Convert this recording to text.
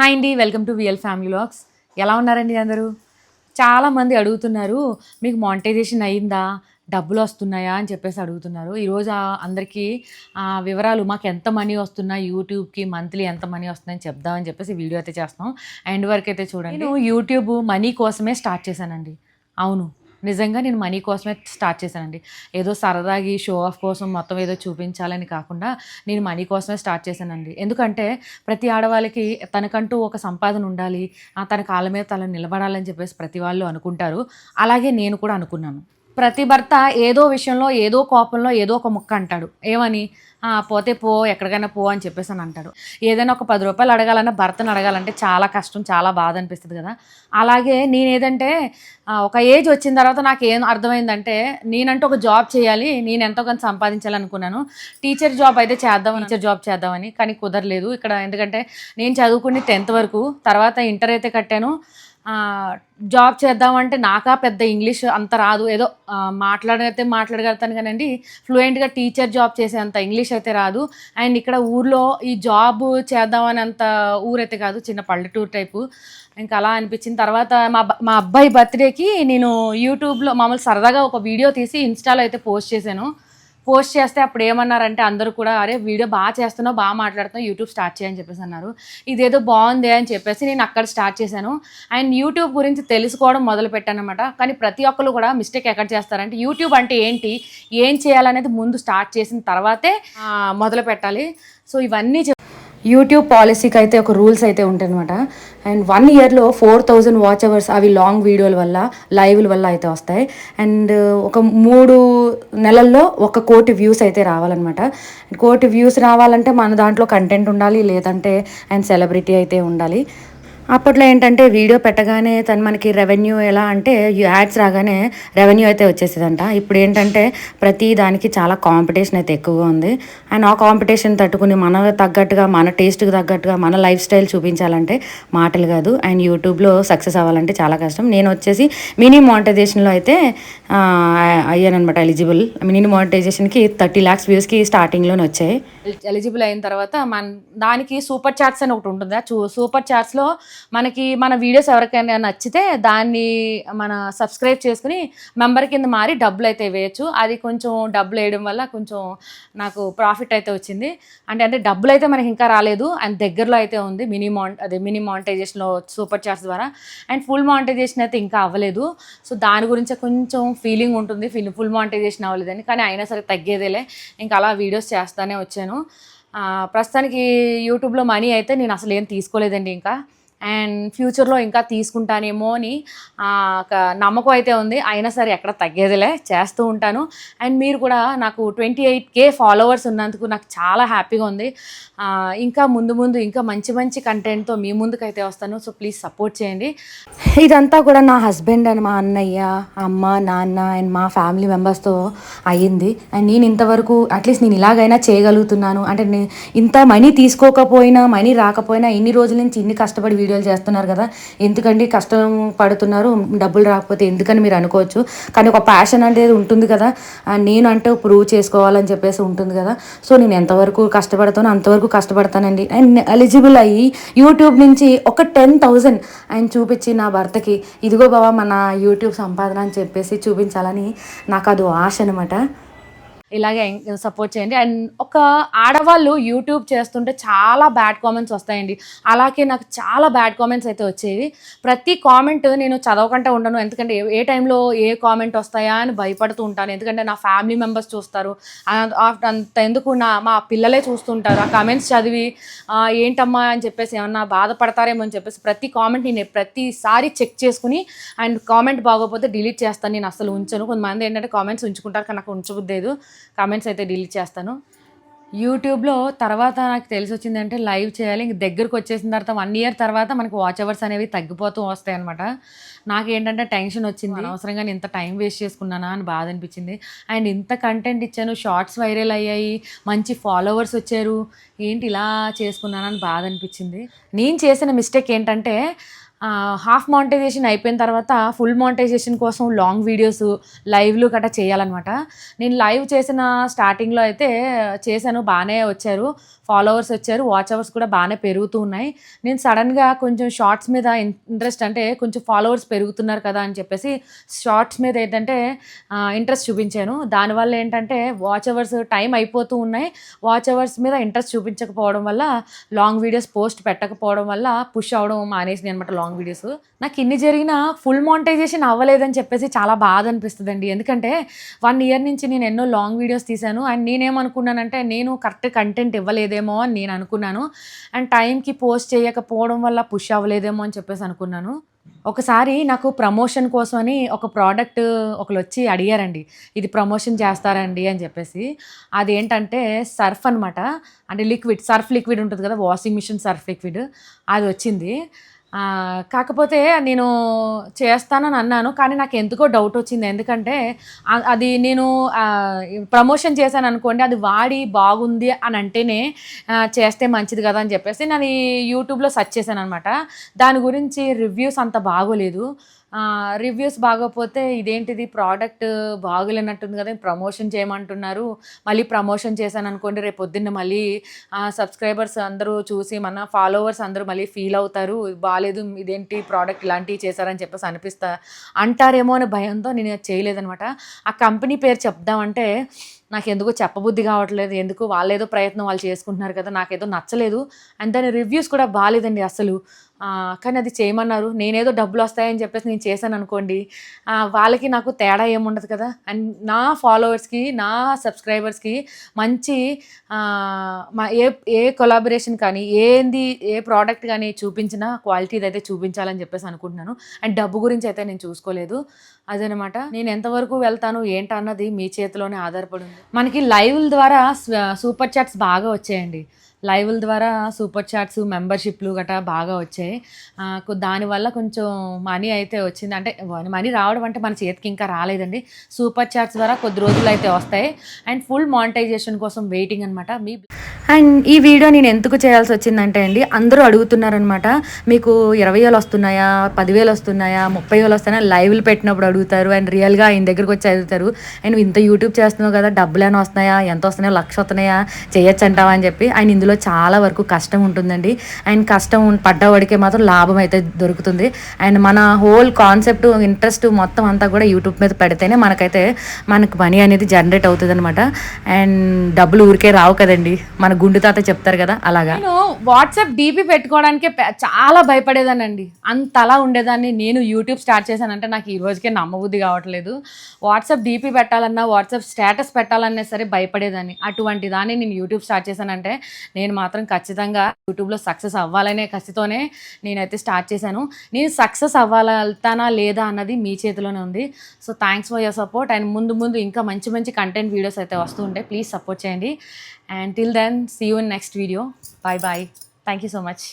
Hi అండి welcome to VL family vlogs ఎలా ఉన్నారండి అందరూ? చాలామంది అడుగుతున్నారు మీకు మానిటైజేషన్ అయిందా? డబ్బులు వస్తున్నాయా? అని చెప్పేసి అడుగుతున్నారు. ఈరోజు అందరికీ ఆ వివరాలు మాకు ఎంత మనీ వస్తున్నాయి యూట్యూబ్కి మంత్లీ ఎంత మనీ వస్తుందని చెప్దామని చెప్పేసి వీడియో అయితే చేస్తాం ఎండ్ వరకు అయితే చూడండి. నేను యూట్యూబ్ మనీ కోసమే స్టార్ట్ చేశానండి. అవును. నిజంగా నేను మనీ కోసమే స్టార్ట్ చేశానండి. ఏదో సరదాగి షో ఆఫ్ కోసం మొత్తం ఏదో చూపించాలని కాకుండా నేను మనీ కోసమే స్టార్ట్ చేశానండి. ఎందుకంటే ప్రతి ఆడవాళ్ళకి తనకంటూ ఒక సంపాదన ఉండాలి ఆ తన కాళ్ళ మీద తల నిలబడాలని చెప్పేసి ప్రతి వాళ్ళు అనుకుంటారు. అలాగే నేను కూడా అనుకున్నాను. ప్రతి భర్త ఏదో విషయంలో ఏదో కోపంలో ఏదో ఒక ముక్క అంటాడు. ఏమని? పోతే పో ఎక్కడికైనా పో అని చెప్పేసి అని అంటాడు. ఏదైనా ఒక పది రూపాయలు అడగాలన్నా భర్తను అడగాలంటే చాలా కష్టం చాలా బాధ అనిపిస్తుంది కదా. అలాగే నేనేదంటే ఒక ఏజ్ వచ్చిన తర్వాత నాకు ఏం అర్థమైందంటే నేనంటూ ఒక జాబ్ చేయాలి నేను ఎంతో కొంత సంపాదించాలనుకున్నాను. టీచర్ జాబ్ అయితే చేద్దాం టీచర్ జాబ్ చేద్దామని కానీ కుదరలేదు. ఇక్కడ ఎందుకంటే నేను చదువుకుని టెన్త్ వరకు తర్వాత ఇంటర్ అయితే కట్టాను. జాబ్ చేద్దామంటే నాకా పెద్ద ఇంగ్లీష్ అంత రాదు. ఏదో ఆ, మాట్లాడితే మాట్లాడగలుగుతాను కానండి ఫ్లూయెంట్గా టీచర్ జాబ్ చేసే అంత ఇంగ్లీష్ అయితే రాదు. అండ్ ఇక్కడ ఊర్లో ఈ జాబ్ చేద్దామని అంత ఊరైతే కాదు చిన్న పల్లెటూరు టైపు. ఇంకా అలా అనిపించిన తర్వాత మా మా అబ్బాయి బర్త్డేకి నేను యూట్యూబ్లో మామూలు సరదాగా ఒక వీడియో తీసి ఇన్స్టాలో అయితే పోస్ట్ చేశాను. పోస్ట్ చేస్తే అప్పుడు ఏమన్నారంటే అందరూ కూడా అరే వీడియో బాగా చేస్తున్నావు బాగా మాట్లాడుతున్నావు యూట్యూబ్ స్టార్ట్ చేయని చెప్పేసి అన్నారు. ఇదేదో బాగుంది అని చెప్పేసి నేను అక్కడ స్టార్ట్ చేశాను. అండ్ యూట్యూబ్ గురించి తెలుసుకోవడం మొదలు పెట్టానమాట కానీ ప్రతి ఒక్కరు కూడా మిస్టేక్ ఎక్కడ చేస్తారంటే యూట్యూబ్ అంటే ఏంటి ఏం చేయాలనేది ముందు స్టార్ట్ చేసిన తర్వాతే మొదలు పెట్టాలి సో ఇవన్నీ యూట్యూబ్ పాలసీకి అయితే ఒక రూల్స్ అయితే ఉంటాయన్నమాట. అండ్ వన్ ఇయర్లో ఫోర్ థౌజండ్ వాచ్ అవర్స్ అవి లాంగ్ వీడియోల వల్ల లైవ్ల వల్ల అయితే వస్తాయి. అండ్ ఒక మూడు నెలల్లో ఒక కోటి వ్యూస్ అయితే రావాలన్నమాట. కోటి వ్యూస్ రావాలంటే మన దాంట్లో కంటెంట్ ఉండాలి లేదంటే అండ్ సెలబ్రిటీ అయితే ఉండాలి. అప్పట్లో ఏంటంటే వీడియో పెట్టగానే తను మనకి రెవెన్యూ ఎలా అంటే యాడ్స్ రాగానే రెవెన్యూ అయితే వచ్చేసేదంట. ఇప్పుడు ఏంటంటే ప్రతి దానికి చాలా కాంపిటీషన్ అయితే ఎక్కువగా ఉంది. అండ్ ఆ కాంపిటీషన్ తట్టుకుని మన తగ్గట్టుగా మన టేస్ట్కి తగ్గట్టుగా మన లైఫ్ స్టైల్ చూపించాలంటే మాటలు కాదు. అండ్ యూట్యూబ్లో సక్సెస్ అవ్వాలంటే చాలా కష్టం. నేను వచ్చేసి మినీ మానిటైజేషన్లో అయితే అయ్యానమాట ఎలిజిబుల్ మినీ మానిటైజేషన్కి థర్టీ ల్యాక్స్ వ్యూస్కి స్టార్టింగ్లోనే వచ్చాయి. ఎలిజిబుల్ అయిన తర్వాత మన దానికి సూపర్ చాట్స్ అని ఒకటి ఉంటుంది. ఆ చూ- సూపర్ చాట్స్లో మనకి మన వీడియోస్ ఎవరికైనా నచ్చితే దాన్ని మన సబ్స్క్రైబ్ చేసుకుని మెంబర్ కింద మారి డబ్బులు అయితే వేయచ్చు. అది కొంచెం డబ్బులు వేయడం వల్ల కొంచెం నాకు ప్రాఫిట్ అయితే వచ్చింది. అంటే అంటే డబ్బులు అయితే మనకి ఇంకా రాలేదు. అండ్ దగ్గరలో అయితే ఉంది మినీ మాన్ అదే మినీ మానిటైజేషన్లో సూపర్ చాట్స్ ద్వారా. అండ్ ఫుల్ మానిటైజేషన్ అయితే ఇంకా అవ్వలేదు. సో దాని గురించి కొంచెం ఫీలింగ్ ఉంటుంది ఫిల్ ఫుల్ మానిటైజేషన్ అవ్వలేదని. కానీ అయినా సరే తగ్గేదేలే. ఇంకా అలా వీడియోస్ చేస్తానే వచ్చాను. ప్రస్తుతానికి యూట్యూబ్లో మనీ అయితే నేను అసలు ఏం తీసుకోలేదండి ఇంకా. అండ్ ఫ్యూచర్లో ఇంకా తీసుకుంటానేమో అని ఒక నమ్మకం అయితే ఉంది. అయినా సరే ఎక్కడ తగ్గేదిలే చేస్తూ ఉంటాను. అండ్ మీరు కూడా నాకు ట్వంటీ ఎయిట్ కే ఫాలోవర్స్ ఉన్నందుకు నాకు చాలా హ్యాపీగా ఉంది. ఇంకా ముందు ముందు ఇంకా మంచి మంచి కంటెంట్తో మీ ముందుకైతే వస్తాను. సో ప్లీజ్ సపోర్ట్ చేయండి. ఇదంతా కూడా నా హస్బెండ్ అండ్ మా అన్నయ్య అమ్మ నాన్న అండ్ మా ఫ్యామిలీ మెంబర్స్తో అయ్యింది. అండ్ నేను ఇంతవరకు అట్లీస్ట్ నేను ఇలాగైనా చేయగలుగుతున్నాను. అంటే ఇంత మనీ తీసుకోకపోయినా మనీ రాకపోయినా ఇన్ని రోజుల నుంచి ఇన్ని కష్టపడి వీడియోలు చేస్తున్నారు కదా. ఎందుకండి కష్టం పడుతున్నారు డబ్బులు రాకపోతే ఎందుకని మీరు అనుకోవచ్చు. కానీ ఒక ప్యాషన్ అనేది ఉంటుంది కదా. నేను అంటే ప్రూవ్ చేసుకోవాలని చెప్పేసి ఉంటుంది కదా. సో నేను ఎంతవరకు కష్టపడతానో అంతవరకు కష్టపడతానండి. అండ్ ఎలిజిబుల్ అయ్యి యూట్యూబ్ నుంచి ఒక టెన్ థౌజండ్ ఆయన చూపించి నా భర్తకి ఇదిగో బాబా మన యూట్యూబ్ సంపాదన అని చెప్పేసి చూపించాలని నాకు అది ఆశ అనమాట ఇలాగే సపోర్ట్ చేయండి. అండ్ ఒక ఆడవాళ్ళు యూట్యూబ్ చేస్తుంటే చాలా బ్యాడ్ కామెంట్స్ వస్తాయండి. అలాగే నాకు చాలా బ్యాడ్ కామెంట్స్ అయితే వచ్చేవి. ప్రతి కామెంట్ నేను చదవకుండా ఉండను. ఎందుకంటే ఏ- టైంలో ఏ కామెంట్ వస్తాయా అని భయపడుతూ ఉంటాను. ఎందుకంటే నా ఫ్యామిలీ మెంబర్స్ చూస్తారు. అంత ఎందుకు నా మా పిల్లలే చూస్తుంటారు. ఆ కామెంట్స్ చదివి ఏంటమ్మా? అని చెప్పేసి ఏమన్నా బాధపడతారేమో అని చెప్పేసి ప్రతి కామెంట్ నేను ప్రతిసారి చెక్ చేసుకుని అండ్ కామెంట్ బాగోకపోతే డిలీట్ చేస్తాను. నేను అసలు ఉంచను. కొంతమంది ఏంటంటే కామెంట్స్ ఉంచుకుంటారు కానీ నాకు ఉంచబుద్దేదు కామెంట్స్ అయితే డిలీట్ చేస్తాను. యూట్యూబ్లో తర్వాత నాకు తెలిసి వచ్చిందంటే లైవ్ చేయాలి. ఇంక దగ్గరకు వచ్చేసిన తర్వాత వన్ ఇయర్ తర్వాత మనకి వాచ్ అవర్స్ అనేవి తగ్గిపోతూ వస్తాయి అనమాట నాకేంటంటే టెన్షన్ వచ్చింది. అనవసరంగా నేను ఇంత టైం వేస్ట్ చేసుకున్నానా అని బాధ అనిపించింది. అండ్ ఇంత కంటెంట్ ఇచ్చాను. షార్ట్స్ వైరల్ అయ్యాయి. మంచి ఫాలోవర్స్ వచ్చారు. ఏంటి ఇలా చేసుకున్నానని బాధ అనిపించింది. నేను చేసిన మిస్టేక్ ఏంటంటే హాఫ్ మానిటైజేషన్ అయిపోయిన తర్వాత ఫుల్ మానిటైజేషన్ కోసం లాంగ్ వీడియోస్ లైవ్లు గట్రా చేయాలన్నమాట. నేను లైవ్ చేసిన స్టార్టింగ్లో అయితే చేశాను బాగానే వచ్చారు. ఫాలోవర్స్ వచ్చారు వాచ్ అవర్స్ కూడా బాగానే పెరుగుతూ ఉన్నాయి. నేను సడన్గా కొంచెం షార్ట్స్ మీద ఇంట్రెస్ట్ అంటే కొంచెం ఫాలోవర్స్ పెరుగుతున్నారు కదా అని చెప్పేసి షార్ట్స్ మీద ఏంటంటే ఇంట్రెస్ట్ చూపించాను. దానివల్ల ఏంటంటే వాచ్ అవర్స్ టైం అయిపోతూ ఉన్నాయి. వాచ్ అవర్స్ మీద ఇంట్రెస్ట్ చూపించకపోవడం వల్ల లాంగ్ వీడియోస్ పోస్ట్ పెట్టకపోవడం వల్ల పుష్ అవడం మానేసింది అనమాట లాంగ్ వీడియోస్. నాకు ఇన్ని జరిగినా ఫుల్ మానిటైజేషన్ అవ్వలేదని చెప్పేసి చాలా బాధ అనిపిస్తుంది అండి ఎందుకంటే వన్ ఇయర్ నుంచి నేను ఎన్నో లాంగ్ వీడియోస్ తీశాను. అండ్ నేనేమనుకున్నానంటే నేను కరెక్ట్ కంటెంట్ ఇవ్వలేదేమో అని నేను అనుకున్నాను. అండ్ టైంకి పోస్ట్ చేయకపోవడం వల్ల పుష్ అవ్వలేదేమో అని చెప్పేసి అనుకున్నాను. ఒకసారి నాకు ప్రమోషన్ కోసమని ఒక ప్రోడక్ట్ ఒకరు వచ్చి అడిగారండి. ఇది ప్రమోషన్ చేస్తారండి అని చెప్పేసి. అది ఏంటంటే సర్ఫ్ అనమాట అంటే లిక్విడ్ సర్ఫ్ లిక్విడ్ ఉంటుంది కదా వాషింగ్ మిషన్ సర్ఫ్ లిక్విడ్ అది వచ్చింది. కాకపోతే నేను చేస్తానని అన్నాను కానీ నాకు ఎందుకో డౌట్ వచ్చింది. ఎందుకంటే అది నేను ప్రమోషన్ చేశాను అనుకోండి అది వాడి బాగుంది అని అంటేనే చేస్తే మంచిది కదా అని చెప్పేసి నేను యూట్యూబ్లో సెర్చ్ చేశాను అనమాట దాని గురించి రివ్యూస్ అంత బాగోలేదు. రివ్యూస్ బాగోకపోతే ఇదేంటిది? ప్రోడక్ట్ బాగోలేనట్టుంది కదా ప్రమోషన్ చేయమంటున్నారు. మళ్ళీ ప్రమోషన్ చేశాను అనుకోండి రేపు పొద్దున్న మళ్ళీ సబ్స్క్రైబర్స్ అందరూ చూసి మన ఫాలోవర్స్ అందరూ మళ్ళీ ఫీల్ అవుతారు. బాగాలేదు ఇదేంటి ప్రోడక్ట్ ఇలాంటివి చేశారని చెప్పేసి అనిపిస్తా అంటారేమో అనే భయంతో నేను అది చేయలేదనమాట. ఆ కంపెనీ పేరు చెప్దామంటే నాకు ఎందుకో చెప్పబుద్ధి కావట్లేదు. ఎందుకు? వాళ్ళేదో ప్రయత్నం వాళ్ళు చేసుకుంటున్నారు కదా నాకేదో నచ్చలేదు. అండ్ దాని రివ్యూస్ కూడా బాగాలేదండి అసలు. కానీ అది చేయమన్నారు. నేనేదో డబ్బులు వస్తాయని చెప్పేసి నేను చేశాను అనుకోండి. వాళ్ళకి నాకు తేడా ఏముండదు కదా? అండ్ నా ఫాలోవర్స్కి నా సబ్స్క్రైబర్స్కి మంచి మా ఏ ఏ కొలాబరేషన్ కానీ ఏంది ఏ ప్రోడక్ట్ కానీ చూపించినా క్వాలిటీది అయితే చూపించాలని చెప్పేసి అనుకుంటున్నాను. అండ్ డబ్బు గురించి అయితే నేను చూసుకోలేదు. అదనమాట. నేను ఎంతవరకు వెళ్తాను ఏంటన్నది మీ చేతిలోనే ఆధారపడి ఉంది. మనకి లైవ్ల ద్వారా సూపర్ చాట్స్ బాగా వచ్చాయండి. లైవ్ల ద్వారా సూపర్ చాట్స్ మెంబర్షిప్లు గట్రా బాగా వచ్చాయి. దానివల్ల కొంచెం మనీ అయితే వచ్చింది. అంటే మనీ రావడం అంటే మన చేతికి ఇంకా రాలేదండి. సూపర్ చాట్స్ ద్వారా కొద్ది రోజులు అయితే వస్తాయి. అండ్ ఫుల్ మానిటైజేషన్ కోసం వెయిటింగ్ అనమాట మీ అండ్ ఈ వీడియో నేను ఎందుకు చేయాల్సి వచ్చిందంటే అండి అందరూ అడుగుతున్నారనమాట మీకు ఇరవై వేలు వస్తున్నాయా పదివేలు వస్తున్నాయా ముప్పై వేలు వస్తున్నాయా లైవ్లు పెట్టినప్పుడు అడుగుతారు. అండ్ రియల్గా ఆయన దగ్గరికి వచ్చి అడుగుతారు. అండ్ ఇంత యూట్యూబ్ చేస్తున్నావు కదా డబ్బులు ఏమైనా వస్తున్నాయా ఎంత వస్తున్నాయో లక్ష వస్తున్నాయా చేయొచ్చు అంటావా అని చెప్పి ఆయన ఇందులో చాలా వరకు కష్టం ఉంటుందండి. అండ్ కష్టం పడ్డవాడికే మాత్రం లాభం అయితే దొరుకుతుంది. అండ్ మన హోల్ కాన్సెప్ట్ ఇంట్రెస్ట్ మొత్తం అంతా కూడా యూట్యూబ్ మీద పెడితేనే మనకైతే మనకు మనీ అనేది జనరేట్ అవుతుంది అనమాట అండ్ డబ్బులు ఊరికే రావు కదండి. మన గుండు తాత చెప్తారు కదా అలాగా. నేను వాట్సాప్ డీపీ పెట్టుకోవడానికే చాలా భయపడేదానండి అంత అలా ఉండేదాన్ని. నేను యూట్యూబ్ స్టార్ట్ చేశానంటే నాకు ఈ రోజుకే నమ్మబుద్ధి కావట్లేదు. వాట్సాప్ డీపీ పెట్టాలన్నా వాట్సాప్ స్టేటస్ పెట్టాలన్నా సరే భయపడేదాన్ని. అటువంటి దాన్ని నేను యూట్యూబ్ స్టార్ట్ చేశానంటే నేను మాత్రం ఖచ్చితంగా యూట్యూబ్లో సక్సెస్ అవ్వాలనే కసితోనే నేనైతే స్టార్ట్ చేశాను. నేను సక్సెస్ అవ్వాలతానా లేదా అన్నది మీ చేతిలోనే ఉంది. So thanks for your support and ముందు ముందు ఇంకా మంచి మంచి కంటెంట్ వీడియోస్ అయితే వస్తూ ఉంటాయి ప్లీజ్ సపోర్ట్ చేయండి. And till then see you in next video bye bye thank you so much